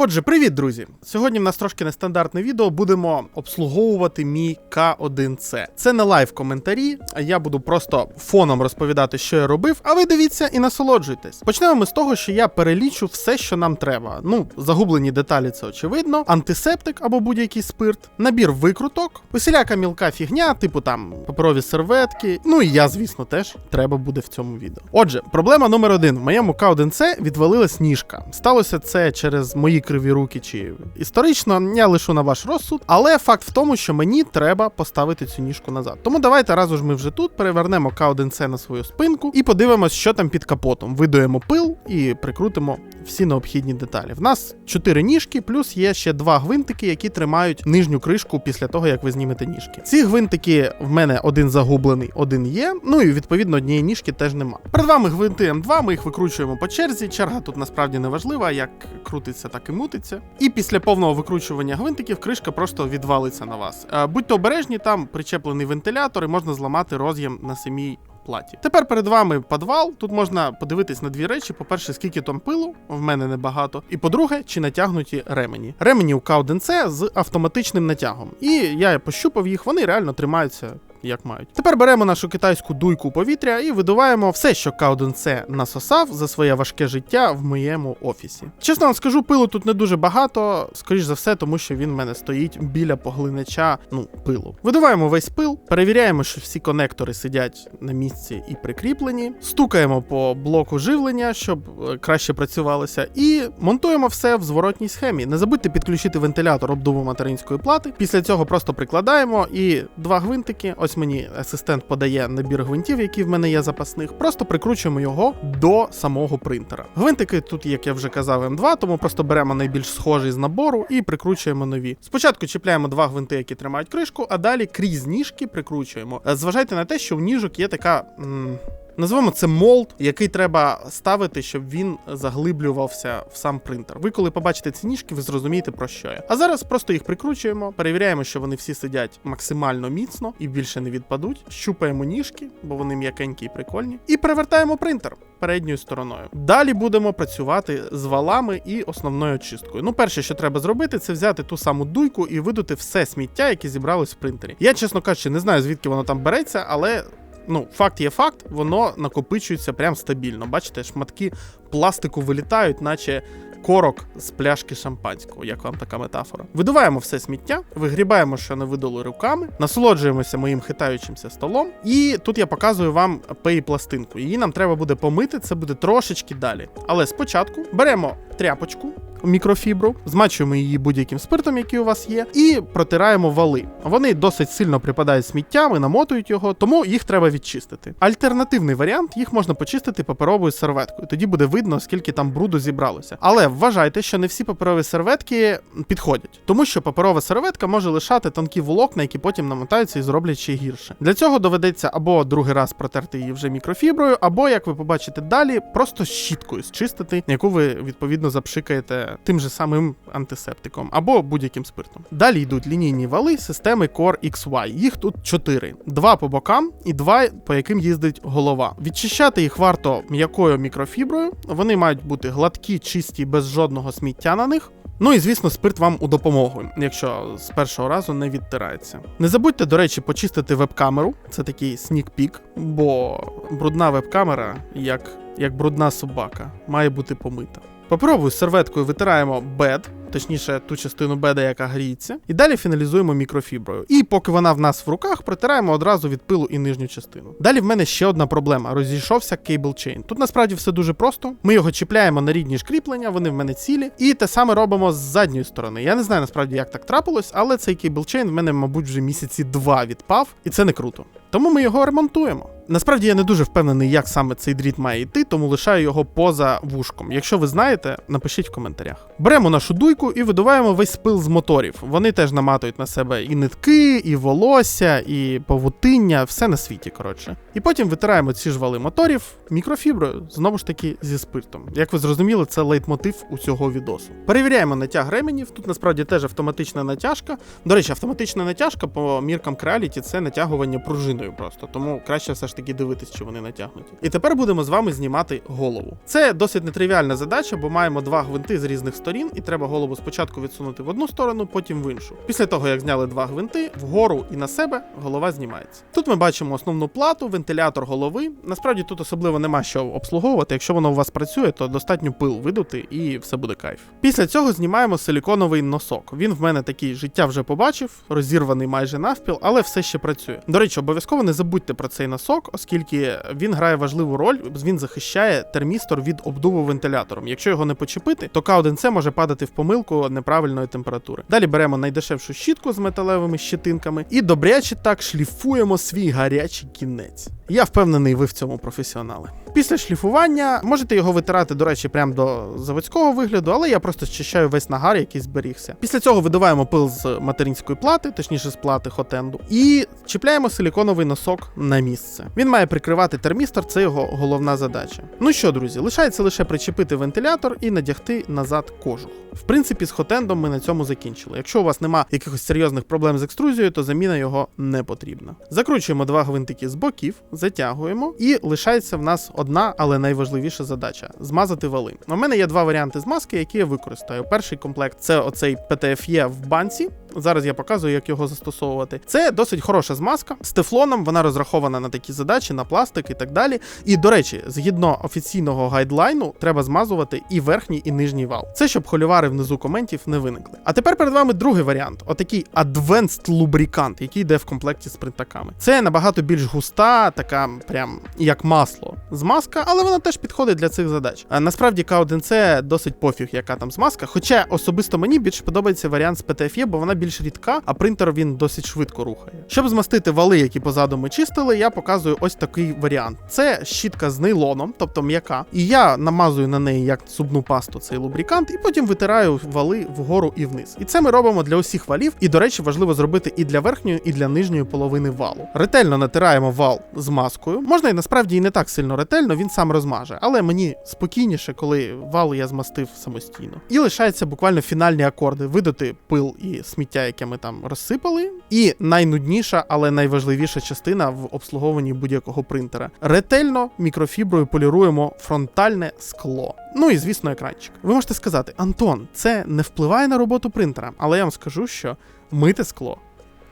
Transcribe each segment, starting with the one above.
Отже, привіт, друзі! Сьогодні в нас трошки нестандартне відео. Будемо обслуговувати мій К1С. Це не лайв коментарі, я буду просто фоном розповідати, що я робив. А ви дивіться і насолоджуйтесь. Почнемо ми з того, що я перелічу все, що нам треба. Ну, загублені деталі, це очевидно, антисептик або будь-який спирт, набір викруток, усіляка мілка фігня, типу там паперові серветки. Ну і я, звісно, теж треба буде в цьому відео. Отже, проблема номер один: в моєму К1С відвалилась ніжка. Сталося це через мої криві руки чи історично. Я лишу на ваш розсуд, але факт в тому, що мені треба поставити цю ніжку назад. Тому давайте разу ж ми вже тут перевернемо К1С на свою спинку і подивимось, що там під капотом. Видуємо пил і прикрутимо всі необхідні деталі. В нас чотири ніжки, плюс є ще два гвинтики, які тримають нижню кришку після того, як ви знімете ніжки. Ці гвинтики в мене один загублений, один є. Ну і відповідно однієї ніжки теж нема. Перед вами гвинти М2, ми їх викручуємо по черзі. Черга тут насправді не важлива, як крутиться, так і мутиться. І після повного викручування гвинтиків кришка просто відвалиться на вас. Е, Будьте обережні, там причеплений вентилятор і можна зламати роз'єм на самій платі. Тепер перед вами підвал. Тут можна подивитись на дві речі: по-перше, скільки там пилу, в мене небагато. І по-друге, чи натягнуті ремені. Ремені у К1С з автоматичним натягом. І я пощупав їх, вони реально тримаються. Як мають. Тепер беремо нашу китайську дуйку повітря і видуваємо все, що К1С насосав за своє важке життя в моєму офісі. Чесно вам скажу, пилу тут не дуже багато, скоріш за все, тому що він в мене стоїть біля поглинача ну, пилу. Видуваємо весь пил, перевіряємо, що всі конектори сидять на місці і прикріплені, стукаємо по блоку живлення, щоб е, краще працювалося, і монтуємо все в зворотній схемі. Не забудьте підключити вентилятор обдуву материнської плати. Після цього просто прикладаємо і два гвинтики. Ось мені асистент подає набір гвинтів, які в мене є запасних. Просто прикручуємо його до самого принтера. Гвинтики тут, як я вже казав, М2, тому просто беремо найбільш схожий з набору і прикручуємо нові. Спочатку чіпляємо два гвинти, які тримають кришку, а далі крізь ніжки прикручуємо. Е, Зважайте на те, що в ніжок є така. м, Назвемо це молд, який треба ставити, щоб він заглиблювався в сам принтер. Ви, коли побачите ці ніжки, ви зрозумієте про що я. А зараз просто їх прикручуємо, перевіряємо, що вони всі сидять максимально міцно і більше не відпадуть. Щупаємо ніжки, бо вони м'якенькі і прикольні, і перевертаємо принтер передньою стороною. Далі будемо працювати з валами і основною очисткою. Ну, перше, що треба зробити, це взяти ту саму дуйку і видути все сміття, яке зібралось в принтері. Я, чесно кажучи, не знаю звідки воно там береться, але ну, факт є факт, воно накопичується прям стабільно. Бачите, шматки пластику вилітають, наче корок з пляшки шампанського, як вам така метафора. Видуваємо все сміття, вигрібаємо, що не видали руками, насолоджуємося моїм хитаючимся столом. І тут я показую вам пей пластинку. Її нам треба буде помити, це буде трошечки далі. Але спочатку беремо тряпочку. Мікрофібру, змачуємо її будь-яким спиртом, який у вас є, і протираємо вали. Вони досить сильно припадають сміттям і намотують його, тому їх треба відчистити. Альтернативний варіант їх можна почистити паперовою серветкою. Тоді буде видно, скільки там бруду зібралося. Але вважайте, що не всі паперові серветки підходять, тому що паперова серветка може лишати тонкі волокна, які потім намотаються і зроблять ще гірше. Для цього доведеться або другий раз протерти її вже мікрофіброю, або, як ви побачите далі, просто щіткою зчистити, яку ви відповідно запшикаєте тим же самим антисептиком або будь-яким спиртом. Далі йдуть лінійні вали системи Core XY. Їх тут чотири: два по бокам і два, по яким їздить голова. Відчищати їх варто м'якою мікрофіброю. Вони мають бути гладкі, чисті, без жодного сміття на них. Ну і звісно, спирт вам у допомогу, якщо з першого разу не відтирається. Не забудьте, до речі, почистити веб-камеру. Це такий снік-пік, бо брудна веб-камера, як, як брудна собака, має бути помита. Попробую серветкою витираємо бед, точніше ту частину беда, яка гріється, і далі фіналізуємо мікрофіброю. І поки вона в нас в руках, протираємо одразу від пилу і нижню частину. Далі в мене ще одна проблема: розійшовся кейбл чейн. Тут насправді все дуже просто. Ми його чіпляємо на рідні ж кріплення, вони в мене цілі, і те саме робимо з задньої сторони. Я не знаю насправді, як так трапилось, але цей кейбл чейн в мене, мабуть, вже місяці два відпав, і це не круто. Тому ми його ремонтуємо. Насправді я не дуже впевнений, як саме цей дріт має йти, тому лишаю його поза вушком. Якщо ви знаєте, напишіть в коментарях. Беремо нашу дуйку і видуваємо весь пил з моторів. Вони теж наматують на себе і нитки, і волосся, і павутиння, все на світі, коротше. І потім витираємо ці ж вали моторів мікрофіброю, знову ж таки зі спиртом. Як ви зрозуміли, це лейтмотив у цього відосу. Перевіряємо натяг ременів. Тут насправді теж автоматична натяжка. До речі, автоматична натяжка по міркам Creality – це натягування пружиною просто. Тому краще все ж таки дивитись, чи вони натягнуті. І тепер будемо з вами знімати голову. Це досить нетривіальна задача, бо маємо два гвинти з різних сторін, і треба голову спочатку відсунути в одну сторону, потім в іншу. Після того, як зняли два гвинти, вгору і на себе голова знімається. Тут ми бачимо основну плату, вентилятор голови. Насправді тут особливо нема що обслуговувати. Якщо воно у вас працює, то достатньо пил видути і все буде кайф. Після цього знімаємо силіконовий носок. Він в мене такий життя вже побачив, розірваний майже навпіл, але все ще працює. До речі, обов'язково не забудьте про цей носок, оскільки він грає важливу роль, він захищає термістор від обдуву вентилятором. Якщо його не почепити, то К1С може падати в помилку неправильної температури. Далі беремо найдешевшу щітку з металевими щитинками і добряче так шліфуємо свій гарячий кінець. Я впевнений, ви в цьому професіонали. Після шліфування можете його витирати, до речі, прямо до заводського вигляду, але я просто зчищаю весь нагар, який зберігся. Після цього видуваємо пил з материнської плати, точніше з плати хотенду, і чіпляємо силіконовий носок на місце. Він має прикривати термістор, це його головна задача. Ну що, друзі, лишається лише причепити вентилятор і надягти назад кожух. В принципі, з хотендом ми на цьому закінчили. Якщо у вас нема якихось серйозних проблем з екструзією, то заміна його не потрібна. Закручуємо два гвинтики з боків, затягуємо, і лишається в нас одна, але найважливіша задача змазати вали. У мене є два варіанти змазки, які я використаю. Перший комплект це оцей PTFE в банці. Зараз я показую, як його застосовувати. Це досить хороша змазка з тефлоном. Вона розрахована на такі задачі, на пластик і так далі. І до речі, згідно офіційного гайдлайну, треба змазувати і верхній, і нижній вал. Це щоб холювари внизу коментів не виникли. А тепер перед вами другий варіант: отакий Advanced лубрикант, який йде в комплекті з принтаками. Це набагато більш густа, така прям як масло. Змазка, але вона теж підходить для цих задач. А насправді К1С досить пофіг, яка там змазка. Хоча особисто мені більше подобається варіант з PTFE, бо вона більш рідка, а принтер він досить швидко рухає. Щоб змастити вали, які позаду ми чистили, я показую ось такий варіант. Це щітка з нейлоном, тобто м'яка. І я намазую на неї як зубну пасту цей лубрикант, і потім витираю вали вгору і вниз. І це ми робимо для усіх валів. І, до речі, важливо зробити і для верхньої, і для нижньої половини валу. Ретельно натираємо вал з маскою. Можна і насправді і не так сильно ретельно, він сам розмаже, але мені спокійніше, коли вал я змастив самостійно. І лишається буквально фінальні акорди: видати пил і сміття, яке ми там розсипали. І найнудніша, але найважливіша частина в обслуговуванні будь-якого принтера. Ретельно мікрофіброю поліруємо фронтальне скло. Ну і звісно, екранчик. Ви можете сказати, Антон, це не впливає на роботу принтера, але я вам скажу, що мити скло.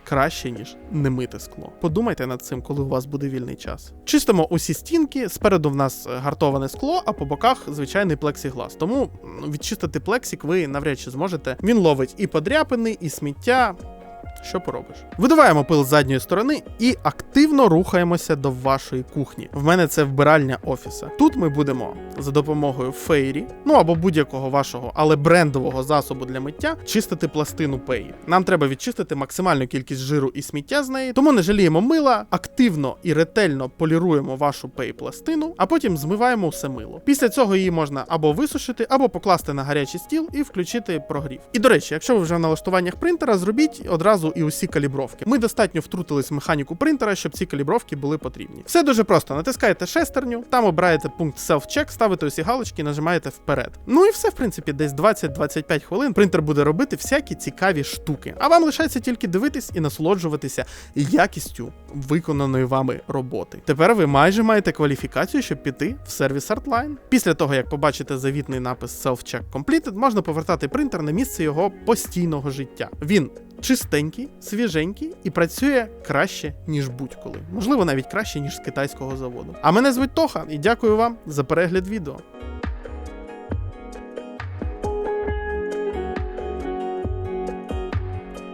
Краще, ніж не мити скло. Подумайте над цим, коли у вас буде вільний час. Чистимо усі стінки. Спереду в нас гартоване скло, а по боках звичайний плексіглас. Тому відчистити плексік ви навряд чи зможете. Він ловить і подряпини, і сміття. Що поробиш? Видуваємо пил з задньої сторони і активно рухаємося до вашої кухні. В мене це вбиральня офіса. Тут ми будемо за допомогою фейрі, ну або будь-якого вашого, але брендового засобу для миття, чистити пластину пеї. Нам треба відчистити максимальну кількість жиру і сміття з неї, тому не жаліємо мила, активно і ретельно поліруємо вашу пей пластину, а потім змиваємо все мило. Після цього її можна або висушити, або покласти на гарячий стіл і включити прогрів. І до речі, якщо ви вже в налаштуваннях принтера, зробіть одразу і усі калібровки. Ми достатньо втрутились в механіку принтера, щоб ці калібровки були потрібні. Все дуже просто. Натискаєте шестерню, там обираєте пункт Self-Check, ставите усі галочки, нажимаєте вперед. Ну і все, в принципі, десь 20-25 хвилин принтер буде робити всякі цікаві штуки. А вам лишається тільки дивитись і насолоджуватися якістю виконаної вами роботи. Тепер ви майже маєте кваліфікацію, щоб піти в сервіс Artline. Після того, як побачите завітний напис Self-Check Completed, можна повертати принтер на місце його постійного життя. Він чистенький, свіженький і працює краще, ніж будь-коли. Можливо, навіть краще, ніж з китайського заводу. А мене звуть Тоха, і дякую вам за перегляд відео.